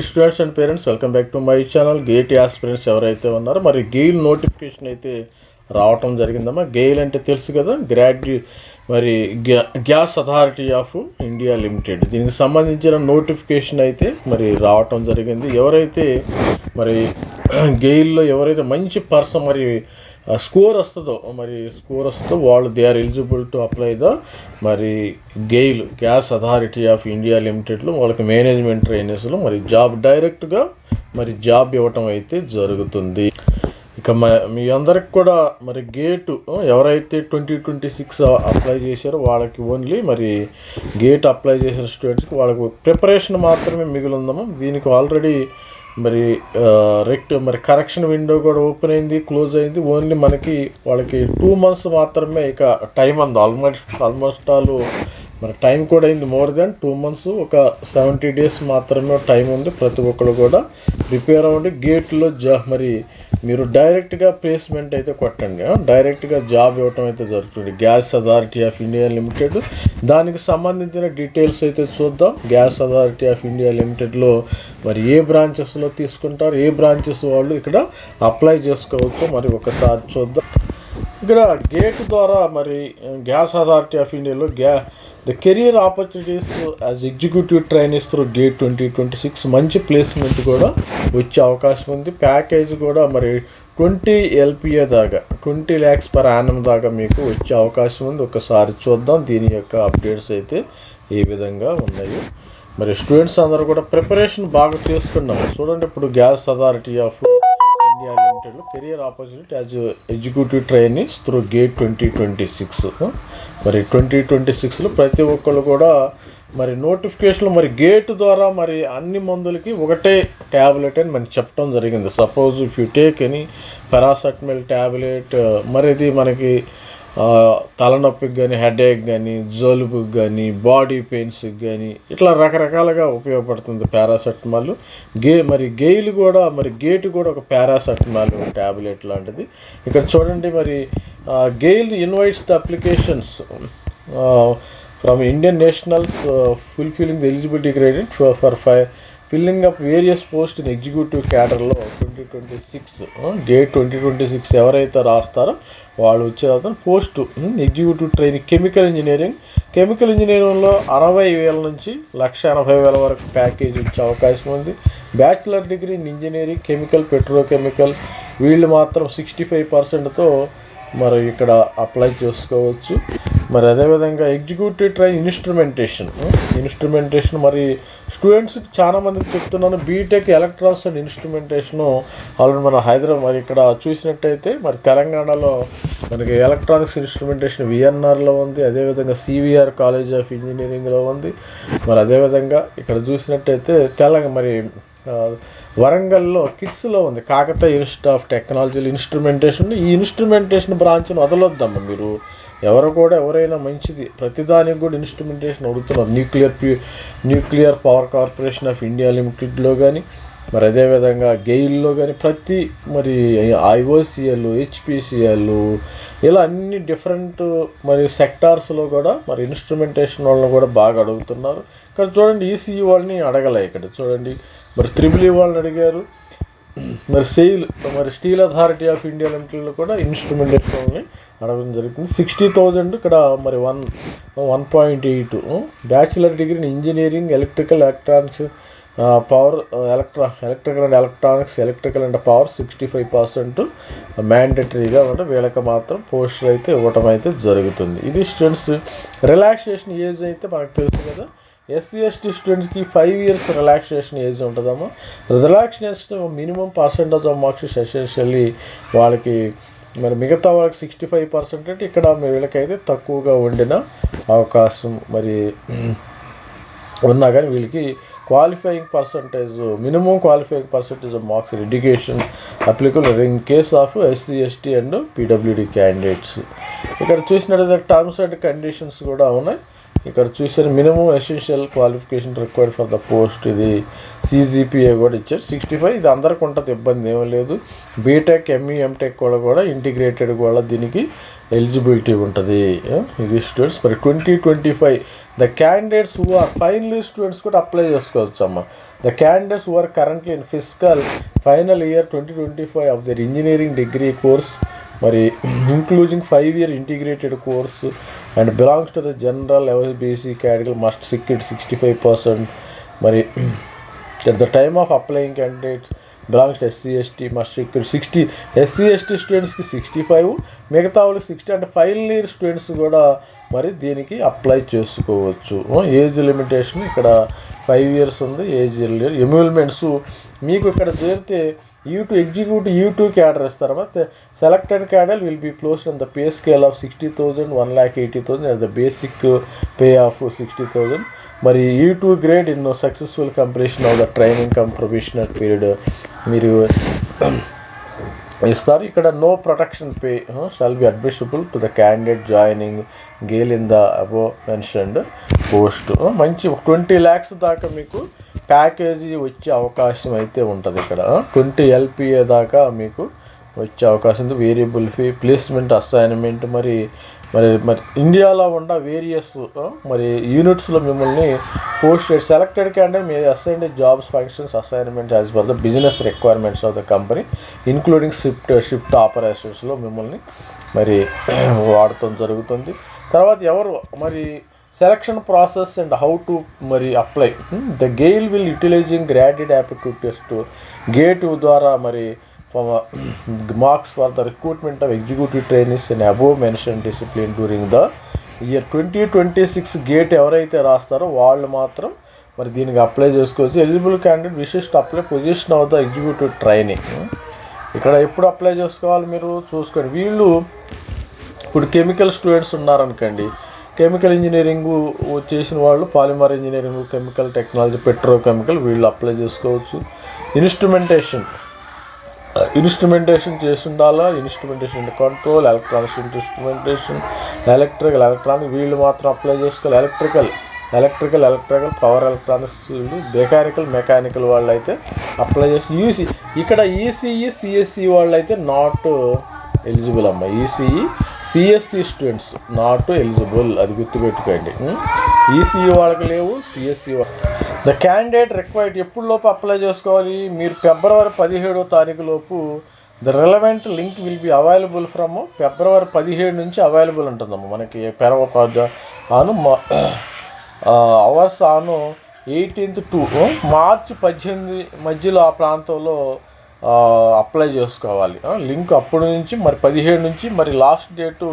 Students and parents welcome back to my channel GATE aspirants ఎవరైతే ఉన్నారో మరి GAIL notification అయితే రావటం జరిగిందమ్మా. గెయిల్ అంటే తెలుసు కదా గ్రాడ్యు మరి గ్యా- gas authority of India limited దీనికి సంబంధించిన నోటిఫికేషన్ అయితే మరి రావటం జరిగింది. ఎవరైతే మరి గెయిల్లో ఎవరైతే మంచి పర్సన్ మరి స్కోర్ వస్తుందో మరి స్కోర్ వస్తుందో వాళ్ళు they are eligible to apply the మరి GAIL gas authority of India లిమిటెడ్లో వాళ్ళకి మేనేజ్మెంట్ ట్రైనర్స్లో మరి జాబ్ డైరెక్ట్గా మరి జాబ్ ఇవ్వటం అయితే జరుగుతుంది. ఇక మీ అందరికి కూడా మరి గేటు ఎవరైతే ట్వంటీ ట్వంటీ సిక్స్ అప్లై చేశారో వాళ్ళకి ఓన్లీ మరి గేట్ అప్లై చేసిన స్టూడెంట్స్కి వాళ్ళకు ప్రిపరేషన్ మాత్రమే మిగిలి ఉందమ్మా. దీనికి ఆల్రెడీ మరి రెక్ట్ మరి కరెక్షన్ విండో కూడా ఓపెన్ అయింది క్లోజ్ అయింది. ఓన్లీ మనకి వాళ్ళకి టూ మంత్స్ మాత్రమే ఇక టైం అంది. ఆల్మోస్ట్ ఆల్మోస్ట్ ఆల్ మరి టైం కూడా అయింది మోర్ దెన్ టూ మంత్స్. ఒక సెవెంటీ డేస్ మాత్రమే టైం ఉంది ప్రతి ఒక్కరు కూడా. ప్రిపేర్ అవ్వండి. గేట్లో జా మరి మీరు డైరెక్ట్గా ప్లేస్మెంట్ అయితే కొట్టండి. డైరెక్ట్గా జాబ్ ఇవ్వటం అయితే జరుగుతుంది. Gas Authority of India Limited దానికి సంబంధించిన డీటెయిల్స్ అయితే చూద్దాం. గ్యాస్ అథారిటీ ఆఫ్ ఇండియా లిమిటెడ్లో మరి ఏ బ్రాంచెస్లో తీసుకుంటారు? ఏ బ్రాంచెస్ వాళ్ళు ఇక్కడ అప్లై చేసుకోవచ్చు మరి ఒకసారి చూద్దాం. ఇక్కడ గేట్ ద్వారా మరి గ్యాస్ అథారిటీ ఆఫ్ ఇండియాలో గ్యా the career opportunities as executive trainees through GATE twenty twenty six మంచి ప్లేస్మెంట్ కూడా వచ్చే అవకాశం ఉంది. ప్యాకేజ్ కూడా మరి ట్వంటీ ఎల్పిఏ దాకా ట్వంటీ ల్యాక్స్ పర్ యానం దాకా మీకు వచ్చే అవకాశం ఉంది. ఒకసారి చూద్దాం దీని యొక్క అప్డేట్స్ అయితే ఏ విధంగా ఉన్నాయి. మరి స్టూడెంట్స్ అందరూ కూడా ప్రిపరేషన్ బాగా చేసుకున్నాం చూడండి ఇప్పుడు gas authority of లిమిటెడ్లో career opportunity as executive trainees through GATE twenty twenty six. మరి ట్వంటీ ట్వంటీ సిక్స్లో ప్రతి ఒక్కళ్ళు కూడా మరి నోటిఫికేషన్లో మరి గేట్ ద్వారా మరి అన్ని మందులకి ఒకటే ట్యాబ్లెట్ అని మనకి చెప్పడం జరిగింది. Suppose if you take any paracetamol tablet మరి ఇది మనకి తలనొప్పికి కానీ హెడేక్ కానీ జలుబుకి కానీ బాడీ పెయిన్స్కి కానీ ఇట్లా రకరకాలుగా ఉపయోగపడుతుంది పారాసెటమాల్. గే మరి గెయిల్ కూడా మరి గేట్ కూడా ఒక పారాసెటమాల్ ట్యాబ్లెట్ లాంటిది. ఇక్కడ చూడండి మరి GAIL invites the applications from Indian nationals fulfilling the eligibility credit for five filling up various post in executive క్యాడర్లో twenty twenty six date twenty twenty six ఎవరైతే రాస్తారో వాళ్ళు వచ్చే తర్వాత post executive training chemical engineering chemical ఇంజనీరింగ్లో అరవై వేల నుంచి లక్ష ఎనభై వేల వరకు ప్యాకేజ్ వచ్చే అవకాశం ఉంది. Bachelor degree in engineering chemical petrochemical వీళ్ళు మాత్రం సిక్స్టీ ఫైవ్ పర్సెంట్తో మరి ఇక్కడ అప్లై చేసుకోవచ్చు. మరి అదేవిధంగా ఎగ్జిక్యూటివ్ ట్రైన్ ఇన్స్ట్రుమెంటేషన్ ఇన్స్ట్రుమెంటేషన్ మరి స్టూడెంట్స్కి చాలా మందికి చెప్తున్నాను. B Tech electronics and instrumentation already మన హైదరాబాద్ మరి ఇక్కడ చూసినట్టయితే మరి తెలంగాణలో మనకి ఎలక్ట్రానిక్స్ ఇన్స్ట్రుమెంటేషన్ విఎన్ఆర్లో ఉంది. అదేవిధంగా సివిఆర్ కాలేజ్ ఆఫ్ ఇంజనీరింగ్లో ఉంది. మరి అదేవిధంగా ఇక్కడ చూసినట్టయితే తెలంగాణ మరి వరంగల్లో కిడ్స్లో ఉంది. Kakatiya Institute of Technology instrumentation. ఈ ఇన్స్ట్రుమెంటేషన్ బ్రాంచ్ను వదలొద్దమ్మా మీరు. ఎవరు కూడా ఎవరైనా మంచిది. ప్రతిదానికి కూడా ఇన్స్ట్రుమెంటేషన్ అడుగుతున్నారు nuclear ప్యూ nuclear power corporation of India లిమిటెడ్లో కానీ మరి అదేవిధంగా గెయిల్లో కానీ ప్రతి మరి ఐఓసిఎల్ హెచ్పిసిఎల్ ఇలా అన్ని డిఫరెంట్ మరి సెక్టార్స్లో కూడా మరి ఇన్స్ట్రుమెంటేషన్ వాళ్ళని కూడా బాగా అడుగుతున్నారు. ఇక్కడ చూడండి ఈసీఈ వాళ్ళని అడగలే ఇక్కడ. చూడండి మరి త్రిబుల్ ఈ వాళ్ళని అడిగారు. మరి సెయిల్ మరి స్టీల్ అథారిటీ ఆఫ్ ఇండియా లిమిటెడ్లో కూడా ఇన్స్ట్రుమెంటేషన్ని అడగడం జరుగుతుంది. సిక్స్టీ థౌజండ్ ఇక్కడ మరి one one point eight bachelor degree in engineering electrical electronics power ఎలక్ట్రా electrical and electronics electrical and power sixty five percent మ్యాండటరీగా అంటే వీళ్ళకి మాత్రం పోస్టర్ అయితే ఇవ్వటం అయితే జరుగుతుంది. ఇది స్టూడెంట్స్ రిలాక్సేషన్ ఏజ్ అయితే మనకు తెలుసు కదా. ఎస్సీ ఎస్టీ స్టూడెంట్స్కి ఫైవ్ ఇయర్స్ రిలాక్సేషన్ ఏజ్ ఉంటుందమ్మా. Relaxation minimum percentage of marks SSLE వాళ్ళకి మరి మిగతా వాళ్ళకి సిక్స్టీ ఫైవ్ పర్సెంట్ అంటే ఇక్కడ వీళ్ళకైతే తక్కువగా ఉండిన అవకాశం మరి ఉన్నా కానీ వీళ్ళకి qualifying percentage minimum qualifying percentage of marks education applicable in case of SC ST and PWD candidates ఇక్కడ చూసినట్లయితే టర్మ్స్ అండ్ కండిషన్స్ కూడా ఉన్నాయి. ఇక్కడ చూసిన minimum essential qualification required for the post ఇది సీజీపీఏ కూడా ఇచ్చారు. సిక్స్టీ ఫైవ్ ఇది అందరికి ఉంటుంది ఇబ్బంది ఏమీ లేదు. బీటెక్ ఎంఈ ఎంటెక్ కూడా కూడా ఇంటిగ్రేటెడ్ కూడా దీనికి ఎలిజిబిలిటీ ఉంటుంది. ఇది స్టూడెంట్స్ మరి twenty twenty five the candidates who are final students కూడా అప్లై చేసుకోవచ్చు అమ్మ. The candidates who are currently in physical final year twenty twenty five of their engineering degree course మరి including five year integrated course and belongs to the general BC category must secured sixty five percent మరి at the time of applying candidates belongs to SC ST must ఇక్కడ sixty SC ST స్టూడెంట్స్కి sixty five మిగతా వాళ్ళకి sixty అంటే final year students కూడా మరి దీనికి apply చేసుకోవచ్చు. ఏజ్ లిమిటేషన్ ఇక్కడ ఫైవ్ ఇయర్స్ ఉంది ఏజ్ ఎమ్యూల్మెంట్స్ మీకు ఇక్కడ చేరితే U two executive U two cadre ఇస్తారు ಮತ್ತೆ selected cadre will be close in the pay scale of sixty thousand one lakh eighty thousand the basic pay of sixty thousand మరి ఈ two grade in successful completion of the training come professional period మీరు ఇస్తారు ఇక్కడ no protection pay shall be admissible to the candidate joining gale in the above mentioned post. మంచి twenty lakhs దాకా మీకు package వచ్చే అవకాశం అయితే ఉంటుంది ఇక్కడ. ట్వంటీ ఎల్పిఏ దాకా మీకు వచ్చే అవకాశం ఉంది. వేరియబుల్ ఫీ ప్లేస్మెంట్ అసైన్మెంట్ మరి మరి మరి ఇండియాలో ఉన్న వేరియస్ మరి యూనిట్స్లో మిమ్మల్ని post selected candidate me assign jobs functions assignment as per the business requirements of the company including shift shift ఆపరేషన్స్లో మిమ్మల్ని మరి వాడటం జరుగుతుంది. తర్వాత ఎవరు మరి selection process and how to మరి apply the GAIL will utilizing graduate aptitude test GATE ద్వారా మరి marks for the recruitment of executive trainees and above mention discipline during the year twenty twenty six GATE ఎవరైతే రాస్తారో వాళ్ళు మాత్రం మరి దీనికి apply చేసుకోవచ్చు. ఎలిజిబుల్ క్యాండిడేట్ విశిష్ట apply position of the executive training ఇక్కడ ఎప్పుడు అప్లై చేసుకోవాలి మీరు? చూసుకోండి. వీళ్ళు ఇప్పుడు కెమికల్ స్టూడెంట్స్ ఉన్నారనుకోండి. కెమికల్ ఇంజనీరింగ్ చేసిన వాళ్ళు polymer engineering chemical technology petrochemical వీళ్ళు అప్లై చేసుకోవచ్చు. ఇన్స్ట్రుమెంటేషన్. ఇన్స్ట్రుమెంటేషన్ చేసి ఉండాలా instrumentation control electronics instrumentation electrical electronic వీళ్ళు మాత్రం అప్లై చేసుకోవాలి. Electrical electrical electrical power electronics వీళ్ళు మెకానికల్ మెకానికల్ వాళ్ళు అయితే అప్లై చేసి ఈసీ ఇక్కడ ఈసీఈ సిఎస్సి వాళ్ళు అయితే నాట్ ఎలిజిబుల్ అమ్మ ECE CSC students not eligible అది గుర్తుపెట్టుకోండి. ఈసీఈ వాళ్ళకి లేవు సిఎస్సి ద క్యాండిడేట్ రిక్వైర్డ్ ఎప్పుడు లోపు అప్లై చేసుకోవాలి? మీరు ఫిబ్రవరి పదిహేడో తారీఖు లోపు the relevant link will be available from February పదిహేడు నుంచి అవైలబుల్ ఉంటుందమ్మా. మనకి పెరవ ఆను అవర్స్ ఆను ఎయిటీన్త్ టు మార్చి పద్దెనిమిది మధ్యలో ఆ ప్రాంతంలో అప్లై చేసుకోవాలి. లింక్ అప్పటి నుంచి మరి పదిహేడు నుంచి మరి లాస్ట్ డేటు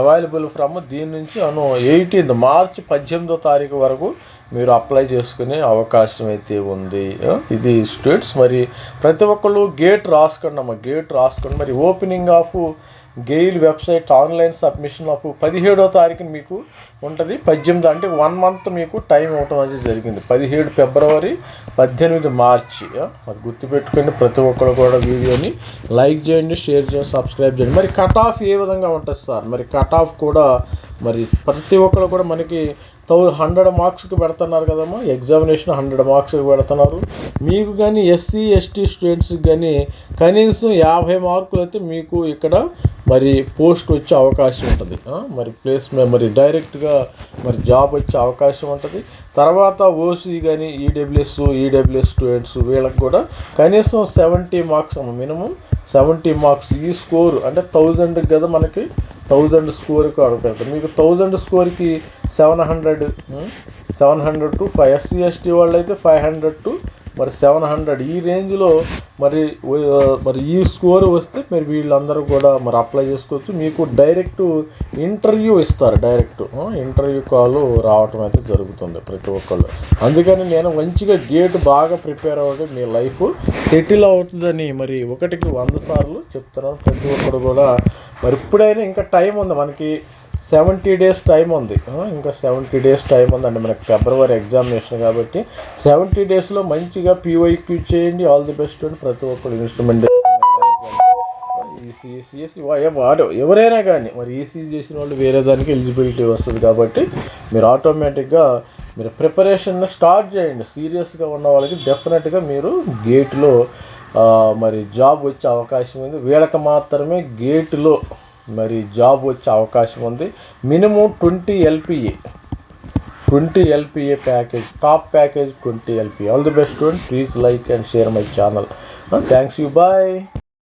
అవైలబుల్ ఫ్రమ్ దీని నుంచి అను ఎయిటీన్త్ మార్చి పద్దెనిమిదో తారీఖు వరకు మీరు అప్లై చేసుకునే అవకాశం అయితే ఉంది. ఇది స్టూడెంట్స్ మరి ప్రతి ఒక్కళ్ళు గేట్ రాసుకోండి అమ్మ గేట్ రాసుకోండి మరి opening of GAIL website online submission of పదిహేడో తారీఖున మీకు ఉంటుంది. పద్దెనిమిది అంటే వన్ మంత్ మీకు టైం ఇవ్వటం అనేది జరిగింది. పదిహేడు ఫిబ్రవరి పద్దెనిమిది మార్చి. అది గుర్తుపెట్టుకోండి ప్రతి ఒక్కరు కూడా వీడియోని లైక్ చేయండి షేర్ చేయండి సబ్స్క్రైబ్ చేయండి. మరి కట్ ఆఫ్ ఏ విధంగా ఉంటుంది సార్? మరి కట్ ఆఫ్ కూడా మరి ప్రతి ఒక్కరు కూడా మనకి తౌ హండ్రెడ్ మార్క్స్కి పెడుతున్నారు కదమ్మా. ఎగ్జామినేషన్ హండ్రెడ్ మార్క్స్కి పెడుతున్నారు. మీకు కానీ ఎస్సీ ఎస్టీ స్టూడెంట్స్కి కానీ కనీసం యాభై మార్కులు అయితే మీకు ఇక్కడ మరి పోస్ట్ వచ్చే అవకాశం ఉంటుంది. మరి ప్లేస్ మరి డైరెక్ట్గా మరి జాబ్ వచ్చే అవకాశం ఉంటుంది. తర్వాత ఓసీ కానీ ఈడబ్ల్యూఎస్ ఈడబ్ల్యూఎస్ స్టూడెంట్స్ వీళ్ళకి కూడా కనీసం seventy marks minimum seventy marks ఈ స్కోర్ అంటే థౌజండ్కి కదా మనకి థౌజండ్ స్కోర్కి అడుగుతుంది మీకు thousand స్కోర్కి seven hundred seven hundred to five SC ST వాళ్ళు అయితే ఫైవ్ హండ్రెడ్ టు మరి సెవెన్ హండ్రెడ్ ఈ రేంజ్లో మరి మరి ఈ స్కోర్ వస్తే మరి వీళ్ళందరూ కూడా మరి అప్లై చేసుకోవచ్చు. మీకు డైరెక్ట్ ఇంటర్వ్యూ ఇస్తారు డైరెక్ట్. ఇంటర్వ్యూ కాల్ రావటం అయితే జరుగుతుంది ప్రతి ఒక్కళ్ళు. అందుకని నేను మంచిగా గేట్ బాగా ప్రిపేర్ అవ్వడం మీ లైఫ్ సెటిల్ అవుతుందని మరి ఒకటికి వంద సార్లు చెప్తున్నాను ప్రతి ఒక్కరు కూడా. మరి ఇప్పుడైనా ఇంకా టైం ఉంది మనకి సెవెంటీ డేస్ టైం ఉంది. ఇంకా సెవెంటీ డేస్ టైం ఉందండి. మనకి ఫిబ్రవరి ఎగ్జామినేషన్ కాబట్టి సెవెంటీ డేస్లో మంచిగా పీవైక్యూ చేయండి. ఆల్ ది బెస్ట్ అండి. ప్రతి ఒక్కరు ఇన్స్ట్రుమెంట్ ఈసీ వాడు ఎవరైనా కానీ మరి ఈసీ చేసిన వాళ్ళు వేరే దానికి ఎలిజిబిలిటీ వస్తుంది కాబట్టి మీరు ఆటోమేటిక్గా మీరు ప్రిపరేషన్ స్టార్ట్ చేయండి. సీరియస్గా ఉన్న వాళ్ళకి డెఫినెట్గా మీరు గేట్లో మరి జాబ్ వచ్చే అవకాశం ఉంది. వీళ్ళకి మాత్రమే గేట్లో మరి జాబ్ వచ్చే అవకాశం ఉంది. Minimum twenty LPA. Twenty LPA package top package twenty LPA. All the best student please like and share my channel thanks you bye